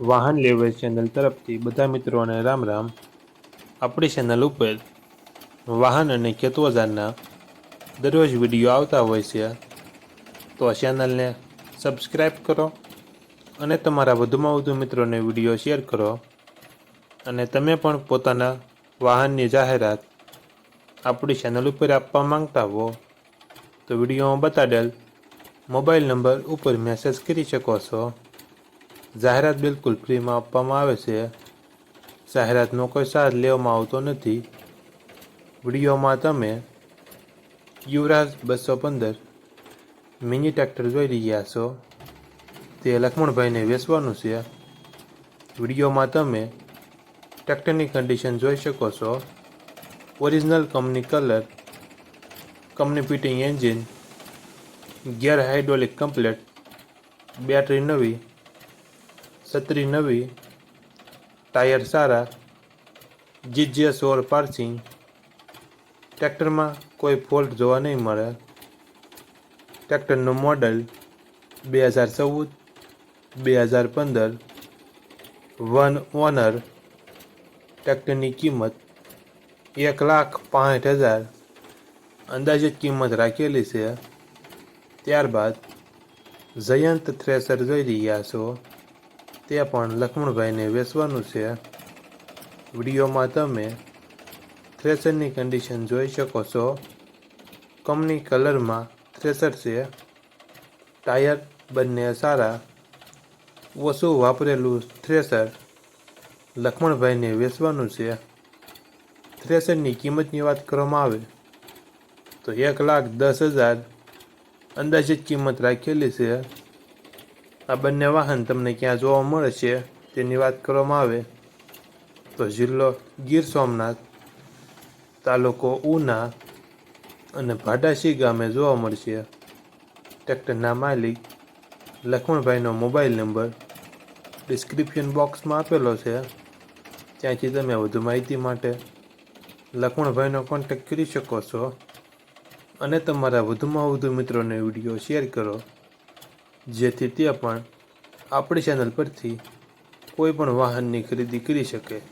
વાહન level channel તરફથી બધા મિત્રોને રામ રામ. આપણી ચેનલ ઉપર વાહન અને કેતવજારના દરરોજ વીડિયો આવતા હોય છે. તો આ ચેનલને સબસ્ક્રાઈબ કરો અને તમારા વધુમાં વધુ મિત્રોને વીડિયો શેર કરો. અને તમે પણ પોતાના વાહનની જાહેરાત આપણી ચેનલ ઉપર આપવા માંગતા હો, તો વિડીયોમાં બતાડેલ મોબાઈલ નંબર ઉપર મેસેજ કરી શકો છો. જાહેરાત બિલકુલ ફ્રીમાં આપવામાં આવે છે. જાહેરાતનો કોઈ ચાર્જ લેવામાં આવતો નથી. વિડીયોમાં તમે યુવરાજ બસો પંદર મિની ટ્રેક્ટર જોઈ રહ્યા છો. તે લક્ષ્મણભાઈને વેચવાનું છે. વિડીયોમાં તમે ટ્રેક્ટરની કન્ડિશન જોઈ શકો છો. Original company colour company fitting engine gear hydraulic complete battery નવી છત્રી નવી ટાયર સારા જીજીએસ ઓર પાર્સિંગ ટ્રેક્ટરમાં કોઈ ફોલ્ટ જોવા નહીં મળે ટ્રેક્ટરનું મોડલ બે હજાર ચૌદ બે હજાર પંદર વન ઓનર ટ્રેક્ટરની કિંમત એક લાખ પાંઠ હજાર અંદાજિત કિંમત રાખેલી છે ત્યારબાદ જયંત થ્રેસર જોઈ રહ્યા છો તે પણ લક્ષ્મણભાઈને વેચવાનું છે. વિડીયોમાં તમે થ્રેસરની કન્ડિશન જોઈ શકો છો. કંપની કલરમાં થ્રેસર છે. ટાયર બંને સારા. ઓછું વાપરેલું થ્રેસર લક્ષ્મણભાઈને વેચવાનું છે. થ્રેસરની કિંમતની વાત કરવામાં આવે તો એક લાખ દસ હજાર અંદાજિત કિંમત રાખેલી છે. આ બંને વાહન તમને ક્યાં જોવા મળે છે તેની વાત કરવામાં આવે. તો જિલ્લો ગીર સોમનાથ તાલુકો ઉના અને ભાડાસી ગામે જોવા મળશે. ટ્રેક્ટરના માલિક લક્ષ્મણભાઈનો મોબાઈલ નંબર ડિસ્ક્રિપ્શન બોક્સમાં આપેલો છે. ત્યાંથી તમે વધુ માહિતી માટે લક્ષ્મણભાઈનો કોન્ટેક્ટ કરી શકો છો. અને તમારા વધુમાં વધુ મિત્રોને વીડિયો શેર કરો. જેથી તે પણ આપણી ચેનલ પરથી કોઈ પણ વાહનની ખરીદી કરી શકે.